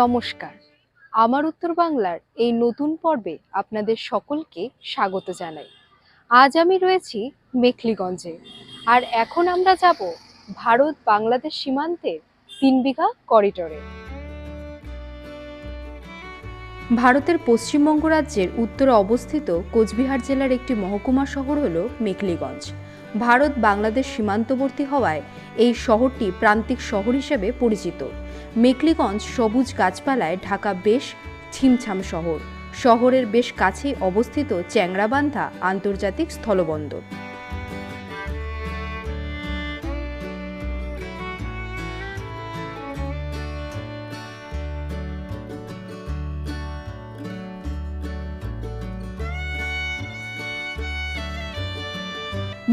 নমস্কার। আমার উত্তর বাংলার এই নতুন পর্বে আপনাদের সকলকে স্বাগত জানাই। আজ আমি রয়েছি মেখলিগঞ্জে, আর এখন আমরা যাব ভারত বাংলাদেশ সীমান্তের তিন বিঘা করিডোরে ভারতের পশ্চিমবঙ্গ রাজ্যের উত্তরে অবস্থিত কোচবিহার জেলার একটি মহকুমা শহর হল মেখলিগঞ্জ। ভারত বাংলাদেশ সীমান্তবর্তী হওয়ায় এই শহরটি প্রান্তিক শহর হিসেবে পরিচিত। মেকলিগঞ্জ সবুজ গাছপালায় ঢাকা বেশ ছিমছাম শহর। শহরের বেশ কাছেই অবস্থিত চ্যাংরাবান্ধা আন্তর্জাতিক স্থলবন্দর।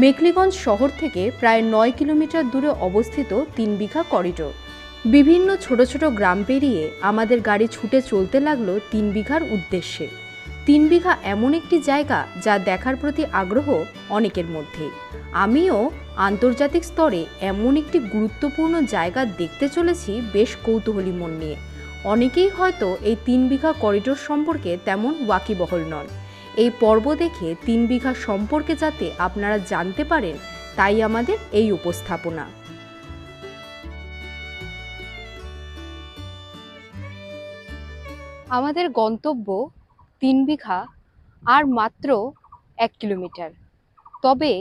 মেকলিগঞ্জ শহর থেকে প্রায় নয় কিলোমিটার দূরে অবস্থিত তিন বিঘা করিডোর। বিভিন্ন ছোট ছোট গ্রাম পেরিয়ে আমাদের গাড়ি ছুটে চলতে লাগল তিন বিঘার উদ্দেশ্যে। তিন বিঘা এমন একটি জায়গা যা দেখার প্রতি আগ্রহ অনেকের মধ্যে। আমিও আন্তর্জাতিক স্তরে এমন একটি গুরুত্বপূর্ণ জায়গা দেখতে চলেছি বেশ কৌতূহলী মন নিয়ে। অনেকেই হয়তো এই তিন বিঘা করিডোর সম্পর্কে তেমন ওয়াকিবহল নন। এই পর্ব দেখে তিন বিঘা সম্পর্কে যাতে আপনারা জানতে পারেন, তাই আমাদের এই উপস্থাপনা। আমাদের গন্তব্য তিন বিঘা আর মাত্র এক কিলোমিটার। তবে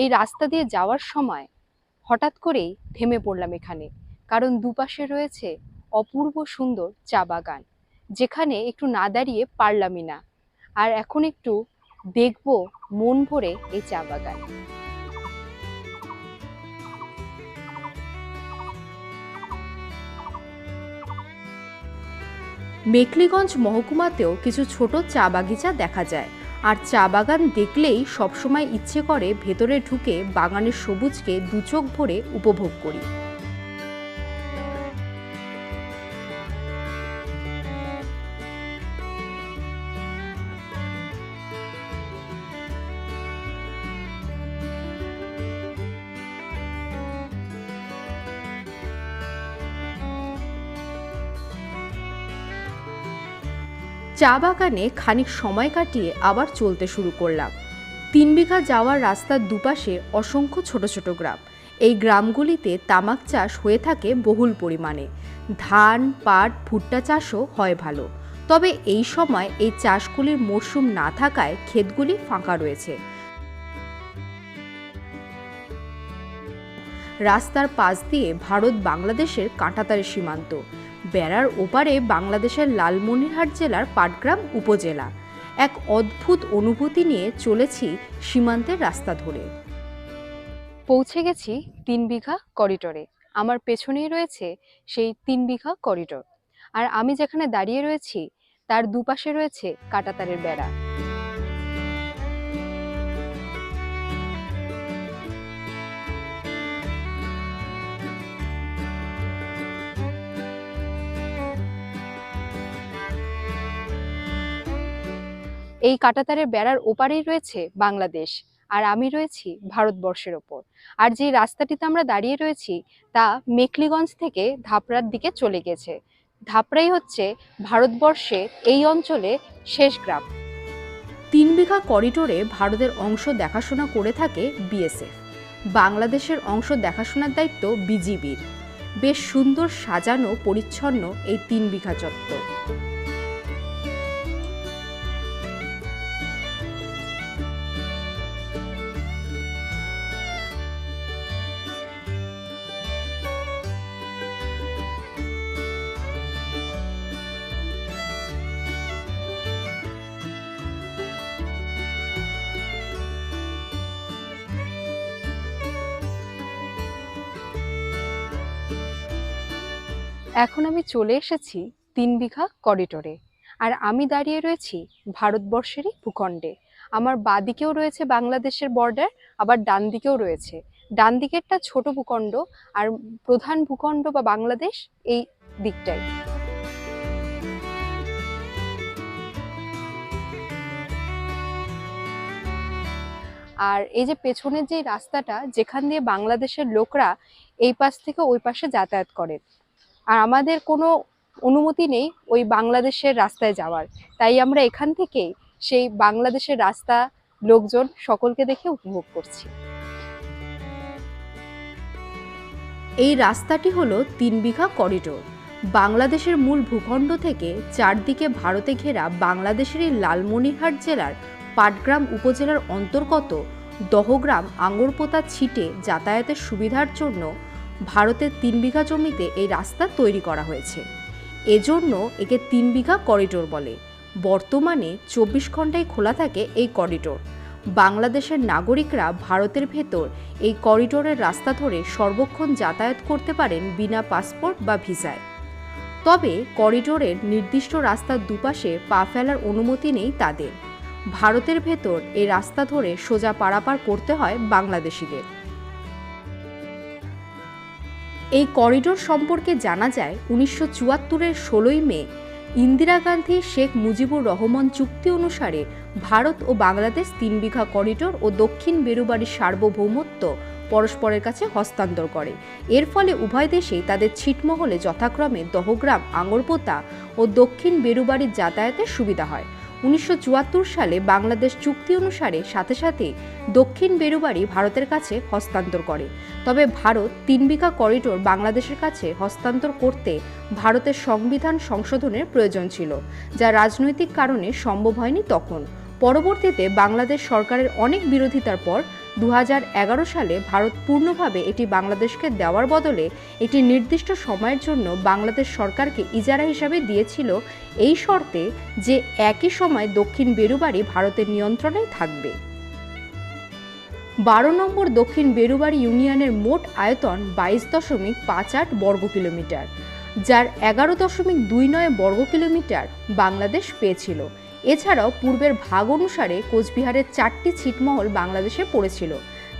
এই রাস্তা দিয়ে যাওয়ার সময় হঠাৎ করেই থেমে পড়লাম এখানে, কারণ দুপাশে রয়েছে অপূর্ব সুন্দর চা বাগান, যেখানে একটু না দাঁড়িয়ে পারলামই না। আর এখন একটু দেখব মন ভরে এই চা বাগান। মেকলিগঞ্জ মহকুমাতেও কিছু ছোট চা বাগিচা দেখা যায়। আর চা বাগান দেখলেই সবসময় ইচ্ছে করে ভেতরে ঢুকে বাগানের সবুজকে দু চোখ ভরে উপভোগ করি। চা বাগানে খানিক সময় কাটিয়ে আবার চলতে শুরু করলাম। তিন বিঘা যাওয়ার রাস্তার দুপাশে অসংখ্য ছোট ছোট গ্রাম। এই গ্রামগুলিতে তামাক চাষ হয়ে থাকে বহুল পরিমাণে। ধান, পাট, ভুট্টা চাষও হয় ভালো। তবে এই সময় এই চাষগুলির মরশুম না থাকায় ক্ষেতগুলি ফাঁকা রয়েছে। রাস্তার পাশ দিয়ে ভারত বাংলাদেশের কাঁটাতারে সীমান্ত। বেড়ার ওপারে বাংলাদেশের লালমনিরহাট জেলার পাটগ্রাম উপজেলা। এক অদ্ভুত অনুভূতি নিয়ে চলেছি সীমান্তের রাস্তা ধরে। পৌঁছে গেছি তিন বিঘা করিডোরে। আমার পেছনেই রয়েছে সেই তিন বিঘা করিডর। আর আমি যেখানে দাঁড়িয়ে রয়েছি, তার দুপাশে রয়েছে কাঁটাতারের বেড়া। এই কাঁটাতারের বেড়ার ওপারেই রয়েছে বাংলাদেশ, আর আমি রয়েছি ভারতবর্ষের ওপর। আর যে রাস্তাটিতে আমরা দাঁড়িয়ে রয়েছি, তা মেকলিগঞ্জ থেকে ধাপড়ার দিকে চলে গেছে। ধাপড়াই হচ্ছে ভারতবর্ষে এই অঞ্চলে শেষ গ্রাম। তিন বিঘা করিডোরে ভারতের অংশ দেখাশোনা করে থাকে বিএসএফ। বাংলাদেশের অংশ দেখাশোনার দায়িত্ব বিজিবির। বেশ সুন্দর সাজানো, পরিচ্ছন্ন এই তিন বিঘা চত্বর। এখন আমি চলে এসেছি তিন বিঘা করিডোরে আর আমি দাঁড়িয়ে রয়েছি ভারতবর্ষেরই ভূখণ্ডে। আমার বাদিকেও রয়েছে বাংলাদেশের বর্ডার আবার ডান দিকেও রয়েছে। ডান দিকেরটা ছোট ভূখণ্ড, আর প্রধান ভূখণ্ড বা বাংলাদেশ এই দিকটাই। আর এই যে পেছনের যে রাস্তাটা, যেখান দিয়ে বাংলাদেশের লোকরা এই পাশ থেকে ওই পাশে যাতায়াত করে। আর আমাদের কোনো অনুমতি নেই ওই বাংলাদেশের রাস্তায় যাওয়ার। তাই আমরা এখান থেকেই সেই বাংলাদেশের রাস্তা লোকজন সকলকে দেখে উপভোগ করছি। এই রাস্তাটি হলো তিন বিঘা করিডোর। বাংলাদেশের মূল ভূখণ্ড থেকে চারদিকে ভারতে ঘেরা বাংলাদেশেরই লালমনিরহাট জেলার পাটগ্রাম উপজেলার অন্তর্গত দহগ্রাম আঙ্গরপোতা ছিটে যাতায়াতের সুবিধার জন্য ভারতের তিন বিঘা জমিতে এই রাস্তা তৈরি করা হয়েছে। এজন্য একে তিন বিঘা করিডোর বলে। বর্তমানে চব্বিশ ঘন্টায় খোলা থাকে এই করিডোর। বাংলাদেশের নাগরিকরা ভারতের ভেতর এই করিডোরের রাস্তা ধরে সর্বক্ষণ যাতায়াত করতে পারেন বিনা পাসপোর্ট বা ভিসায়। তবে করিডোরের নির্দিষ্ট রাস্তার দুপাশে পা ফেলার অনুমতি নেই তাদের। ভারতের ভেতর এই রাস্তা ধরে সোজা পারাপার করতে হয় বাংলাদেশিদের। এই করিডোর সম্পর্কে জানা যায়, উনিশশো চুয়াত্তরের ষোলোই মে ইন্দিরা গান্ধী শেখ মুজিবুর রহমান চুক্তি অনুসারে ভারত ও বাংলাদেশ তিন বিঘা করিডোর ও দক্ষিণ বেরুবাড়ির সার্বভৌমত্ব পরস্পরের কাছে হস্তান্তর করে। এর ফলে উভয় দেশেই তাদের ছিটমহলে যথাক্রমে দহগ্রাম, আঙরপোতা ও দক্ষিণ বেরুবাড়ির যাতায়াতের সুবিধা হয়। উনিশশো সালে বাংলাদেশ চুক্তি অনুসারে সাথে সাথে দক্ষিণ বেরুবাড়ি ভারতের কাছে হস্তান্তর করে। তবে ভারত তিন বিঘা করিডোর বাংলাদেশের কাছে হস্তান্তর করতে ভারতের সংবিধান সংশোধনের প্রয়োজন ছিল, যা রাজনৈতিক কারণে সম্ভব হয়নি তখন। পরবর্তীতে বাংলাদেশ সরকারের অনেক বিরোধিতার পর দু হাজার এগারো সালে ভারত পূর্ণভাবে এটি বাংলাদেশকে দেওয়ার বদলে একটি নির্দিষ্ট সময়ের জন্য বাংলাদেশ সরকারকে ইজারা হিসাবে দিয়েছিল। এই শর্তে যে একই সময় দক্ষিণ বেরুবাড়ি ভারতের নিয়ন্ত্রণে থাকবে। বারো নম্বর দক্ষিণ বেরুবাড়ি ইউনিয়নের মোট আয়তন বাইশ দশমিক পাঁচ আট বর্গ কিলোমিটার, যার এগারো দশমিক দুই নয় বর্গ কিলোমিটার বাংলাদেশ পেয়েছিল। এছাড়াও পূর্বের ভাগ অনুসারে কোচবিহারের চারটি ছিটমহল বাংলাদেশে পড়েছিল,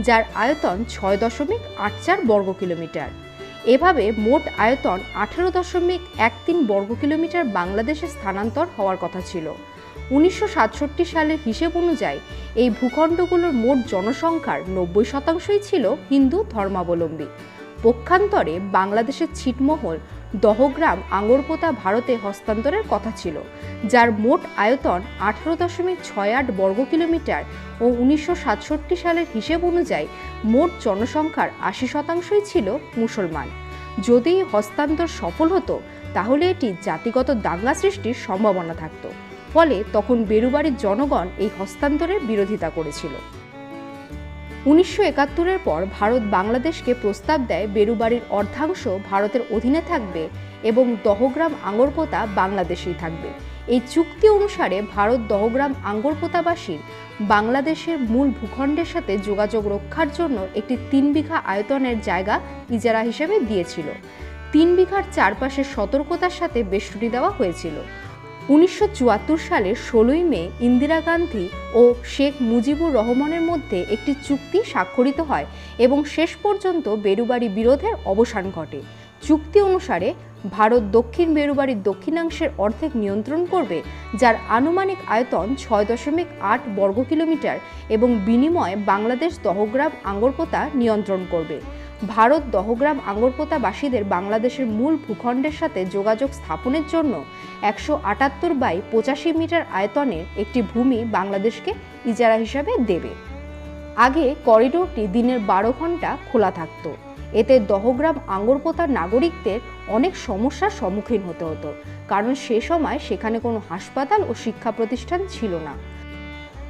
যার আয়তন ছয় দশমিক আট চার বর্গ কিলোমিটার। এভাবে মোট আয়তন আঠারো দশমিক এক তিন বর্গ কিলোমিটার বাংলাদেশে স্থানান্তর হওয়ার কথা ছিল। উনিশশো সাতষট্টি সালের হিসেব অনুযায়ী এই ভূখণ্ডগুলোর মোট জনসংখ্যার নব্বই শতাংশই ছিল হিন্দু ধর্মাবলম্বী। পক্ষান্তরে বাংলাদেশের ছিটমহল দহগ্রাম আঙ্গরপোতা ভারতে হস্তান্তরের কথা ছিল, যার মোট আয়তন আঠারো দশমিক ছয় আট বর্গ কিলোমিটার ও উনিশশো সাতষট্টি সালের হিসেব অনুযায়ী মোট জনসংখ্যার আশি শতাংশই ছিল মুসলমান। যদি হস্তান্তর সফল হতো, তাহলে এটি জাতিগত দাঙ্গা সৃষ্টির সম্ভাবনা থাকত। ফলে তখন বেরুবাড়ির জনগণ এই হস্তান্তরের বিরোধিতা করেছিল। উনিশশো একাত্তরের পর ভারত বাংলাদেশকে প্রস্তাব দেয় বেরুবাড়ির অর্ধাংশ ভারতের অধীনে থাকবে এবং দহগ্রাম আঙ্গরপোতা বাংলাদেশেই থাকবে। এই চুক্তি অনুসারে ভারত দহগ্রাম আঙ্গরপোতাবাসীর বাংলাদেশের মূল ভূখণ্ডের সাথে যোগাযোগ রক্ষার জন্য একটি তিন বিঘা আয়তনের জায়গা ইজারা হিসেবে দিয়েছিল। তিন বিঘার চারপাশে সতর্কতার সাথে বেষ্টনী দেওয়া হয়েছিল। উনিশশো চুয়াত্তর সালের ষোলোই মে ইন্দিরা গান্ধী ও শেখ মুজিবুর রহমানের মধ্যে একটি চুক্তি স্বাক্ষরিত হয় এবং শেষ পর্যন্ত বেরুবাড়ি বিরোধের অবসান ঘটে। চুক্তি অনুসারে ভারত দক্ষিণ বেরুবাড়ির দক্ষিণাংশের অর্ধেক নিয়ন্ত্রণ করবে, যার আনুমানিক আয়তন ছয় দশমিক আট বর্গ কিলোমিটার এবং বিনিময়ে বাংলাদেশ দহগ্রাম আঙ্গরপোতা নিয়ন্ত্রণ করবে। ভারত দহগ্রাম আঙ্গরপোতাবাসীদের বাংলাদেশের মূল ভূখণ্ডের সাথে যোগাযোগ স্থাপনের জন্য একশো আটাত্তর বাই পঁচাশি মিটার আয়তনের একটি ভূমি বাংলাদেশকে ইজারা হিসাবে দেবে। আগে করিডোরটি দিনের বারো ঘণ্টা খোলা থাকতো। এতে দহগ্রাম আঙ্গরপোতার নাগরিকদের অনেক সমস্যার সম্মুখীন হতে হতো, কারণ সে সময় সেখানে কোনো হাসপাতাল ও শিক্ষা প্রতিষ্ঠান ছিল না।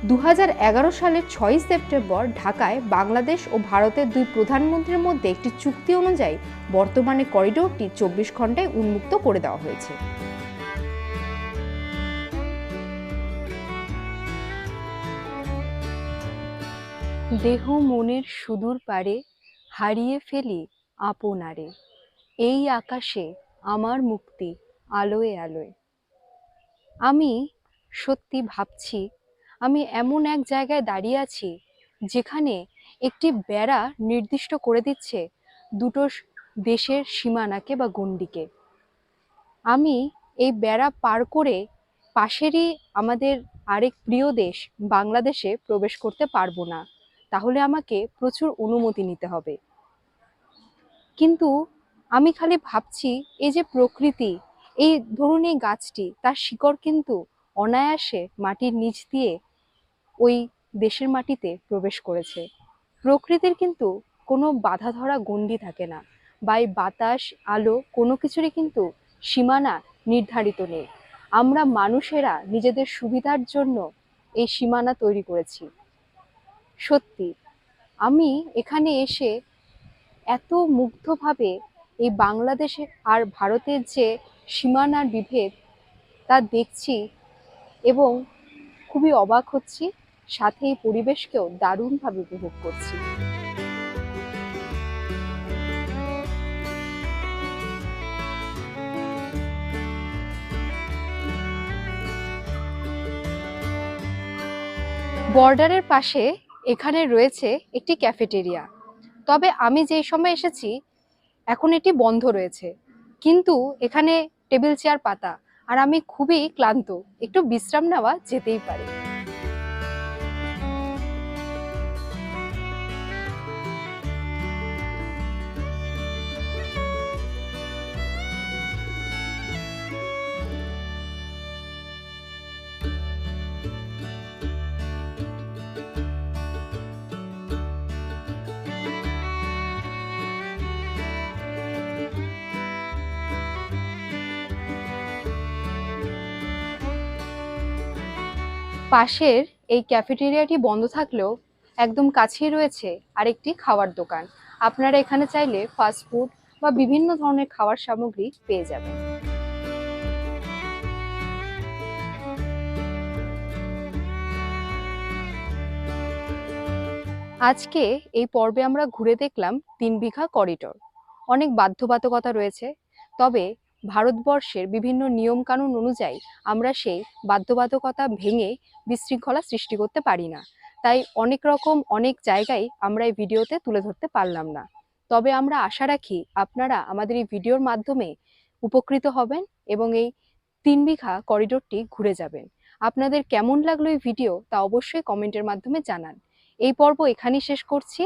দু হাজার এগারো সালের ছয়ই সেপ্টেম্বর ঢাকায় বাংলাদেশ ও ভারতের দুই প্রধানমন্ত্রীর মধ্যে একটি চুক্তি অনুযায়ী বর্তমানে করিডোরটি চব্বিশ ঘন্টায় উন্মুক্ত করে দেওয়া হয়েছে। দেহ মনের সুদূর পারে হারিয়ে ফেলি আপনারে। এই আকাশে আমার মুক্তি আলোয় আলোয়। আমি সত্যি ভাবছি আমি এমন এক জায়গায় দাঁড়িয়ে আছি, যেখানে একটি বেড়া নির্দিষ্ট করে দিচ্ছে দুটো দেশের সীমানাকে বা গণ্ডিকে। আমি এই বেড়া পার করে পাশেরই আমাদের আরেক প্রিয় দেশ, বাংলাদেশে প্রবেশ করতে পারব না, তাহলে আমাকে প্রচুর অনুমতি নিতে হবে। কিন্তু আমি খালি ভাবছি, এই যে প্রকৃতি, এই ধরুন এই গাছটি, তার শিকড় কিন্তু অনায়াসে মাটির নিচ দিয়ে ওই দেশের মাটিতে প্রবেশ করেছে। প্রকৃতির কিন্তু কোনো বাধা ধরা গণ্ডি থাকে না। বা এই বাতাস, আলো, কোনো কিছুরই কিন্তু সীমানা নির্ধারিত নেই। আমরা মানুষেরা নিজেদের সুবিধার জন্য এই সীমানা তৈরি করেছি। সত্যি, আমি এখানে এসে এত মুগ্ধভাবে এই বাংলাদেশে আর ভারতের যে সীমানার বিভেদ তা দেখছি এবং খুবই অবাক হচ্ছি, সাথে এই পরিবেশকেও দারুণভাবে উপভোগ করছি। বর্ডারের পাশে এখানে রয়েছে একটি ক্যাফেটেরিয়া। তবে আমি যেই সময় এসেছি, এখন এটি বন্ধ রয়েছে। কিন্তু এখানে টেবিল, চেয়ার, পাতা আর আমি খুবই ক্লান্ত। একটু বিশ্রাম নেওয়া যেতেই পারে। পাশের এই ক্যাফেটেরিয়াটি বন্ধ থাকলেও একদম কাছেই রয়েছে আরেকটি খাওয়ার দোকান। আপনারা এখানে চাইলে ফাস্ট ফুড বা বিভিন্ন ধরনের খাওয়ার সামগ্রী পেয়ে যাবেন। আজকে এই পর্বে আমরা ঘুরে দেখলাম তিন বিঘা করিডোর অনেক বাধ্যবাধকতা রয়েছে, তবে ভারতবর্ষের বিভিন্ন নিয়ম কানুন অনুযায়ী আমরা সেই বাধ্যবাধকতা ভেঙে বিশৃঙ্খলা সৃষ্টি করতে পারি না। তাই অনেক রকম, অনেক জায়গায় আমরা এই ভিডিওতে তুলে ধরতে পারলাম না। তবে আমরা আশা রাখি আপনারা আমাদের এই ভিডিওর মাধ্যমে উপকৃত হবেন এবং এই তিন বিঘা করিডোরটি ঘুরে যাবেন। আপনাদের কেমন লাগল এই ভিডিও তা অবশ্যই কমেন্টের মাধ্যমে জানান। এই পর্ব এখানেই শেষ করছি।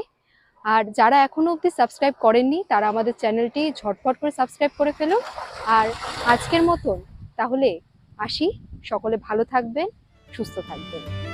আর যারা এখনও অবধি সাবস্ক্রাইব করেননি, তারা আমাদের চ্যানেলটি ঝটপট করে সাবস্ক্রাইব করে ফেলুন আর আজকের মতন তাহলে আসি। সকলে ভালো থাকবেন, সুস্থ থাকবেন।